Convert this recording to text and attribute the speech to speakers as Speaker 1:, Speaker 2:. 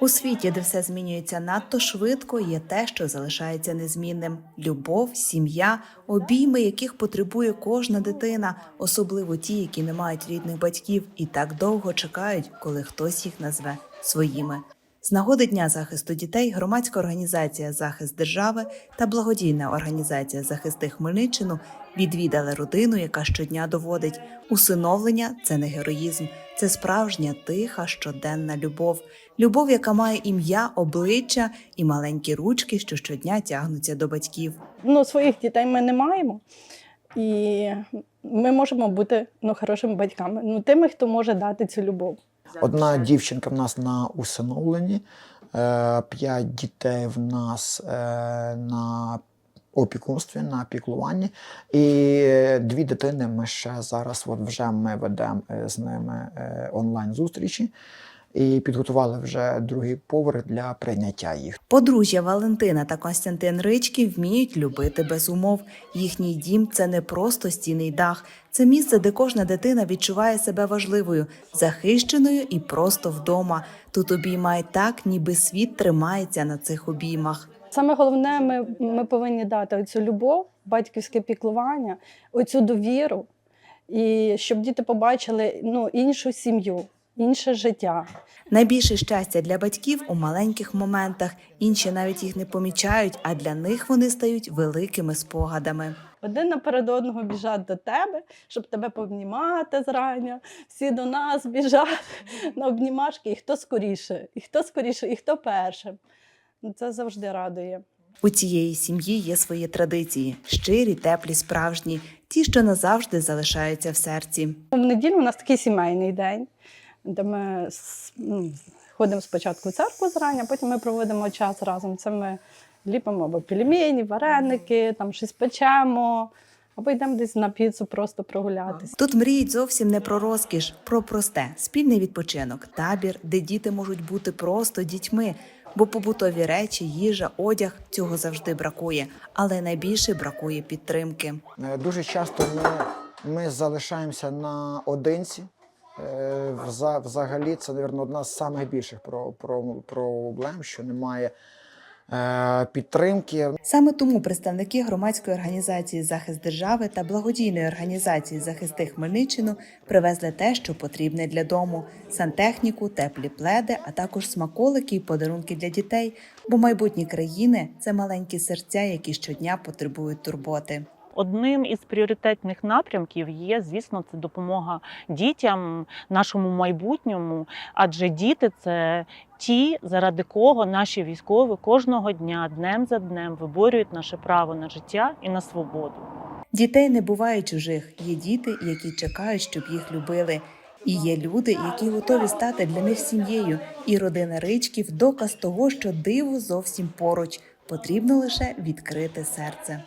Speaker 1: У світі, де все змінюється надто швидко, є те, що залишається незмінним: любов, сім'я, обійми, яких потребує кожна дитина, особливо ті, які не мають рідних батьків і так довго чекають, коли хтось їх назве своїми. З нагоди Дня захисту дітей громадська організація Захист держави та благодійна організація Захисти Хмельниччину відвідали родину, яка щодня доводить усиновлення це не героїзм, це справжня тиха щоденна любов. Любов, яка має ім'я, обличчя і маленькі ручки, що щодня тягнуться до батьків.
Speaker 2: Ну, своїх дітей ми не маємо. І ми можемо бути ну, хорошими батьками, ну, тими, хто може дати цю любов.
Speaker 3: Одна дівчинка в нас на усиновленні, е, п'ять дітей в нас е, на опікунстві, на піклуванні. І дві дитини ми ще зараз от вже ми ведемо е, з ними онлайн-зустрічі і підготували вже другий поверх для прийняття їх.
Speaker 1: Подружжя Валентина та Константин Рички вміють любити без умов. Їхній дім це не просто стіний дах, це місце, де кожна дитина відчуває себе важливою, захищеною і просто вдома. Тут обіймають так, ніби світ тримається на цих обіймах.
Speaker 2: Саме головне, ми, ми повинні дати оцю любов, батьківське піклування, оцю довіру, і щоб діти побачили ну, іншу сім'ю, інше життя.
Speaker 1: Найбільше щастя для батьків у маленьких моментах. Інші навіть їх не помічають, а для них вони стають великими спогадами.
Speaker 2: Один наперед одного біжать до тебе, щоб тебе повнімати зрання. Всі до нас біжать на обнімашки, і хто скоріше, і хто скоріше, і хто першим. Ну, Це завжди радує.
Speaker 1: У цієї сім'ї є свої традиції: щирі, теплі, справжні, ті, що назавжди залишаються в серці.
Speaker 2: В неділю у нас такий сімейний день, де ми ну, ходимо спочатку в церкву зрання, потім ми проводимо час разом. Це ми ліпимо або пельмені, вареники, там щось печемо, або йдемо десь на піцу просто прогулятися.
Speaker 1: Тут мріють зовсім не про розкіш, про просте, спільний відпочинок, табір, де діти можуть бути просто дітьми. Бо побутові речі, їжа, одяг цього завжди бракує, але найбільше бракує підтримки.
Speaker 3: Е, Дуже часто ми, ми залишаємося наодинці. Е, вза- Взагалі, це, мабуть, одна з самих більших про, про, проблем, що немає е, підтримки.
Speaker 1: Саме тому представники громадської організації Захист держави та благодійної організації Захисти Хмельниччину привезли те, що потрібне для дому: сантехніку, теплі пледи, а також смаколики і подарунки для дітей. Бо майбутні країни це маленькі серця, які щодня потребують турботи.
Speaker 4: Одним із пріоритетних напрямків є, звісно, це допомога дітям, нашому майбутньому, адже діти це ті, заради кого наші військові кожного дня, днем за днем, виборюють наше право на життя і на свободу.
Speaker 1: Дітей не буває чужих. Є діти, які чекають, щоб їх любили. І є люди, які готові стати для них сім'єю. І родина Ричків доказ того, що диво зовсім поруч. Потрібно лише відкрити серце.